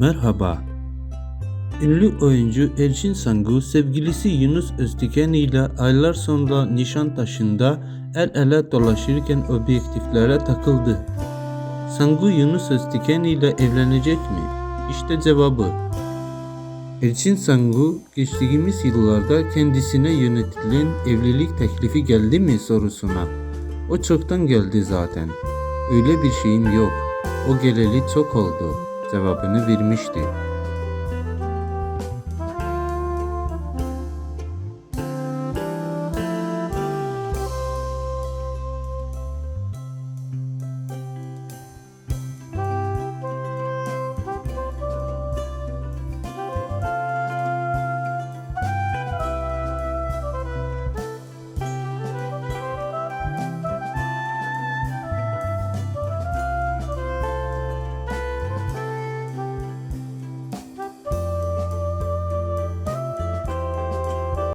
Merhaba. Ünlü oyuncu Elçin Sangu sevgilisi Yunus Öztürk'en ile aylar sonra Nişantaşı'nda el ele dolaşırken objektiflere takıldı. Sangu Yunus Öztürk'en ile evlenecek mi? İşte cevabı. Elçin Sangu geçtiğimiz yıllarda kendisine yönetilen evlilik teklifi geldi mi sorusuna. O çoktan geldi zaten. Öyle bir şeyim yok. O geleli çok oldu cevabını vermişti.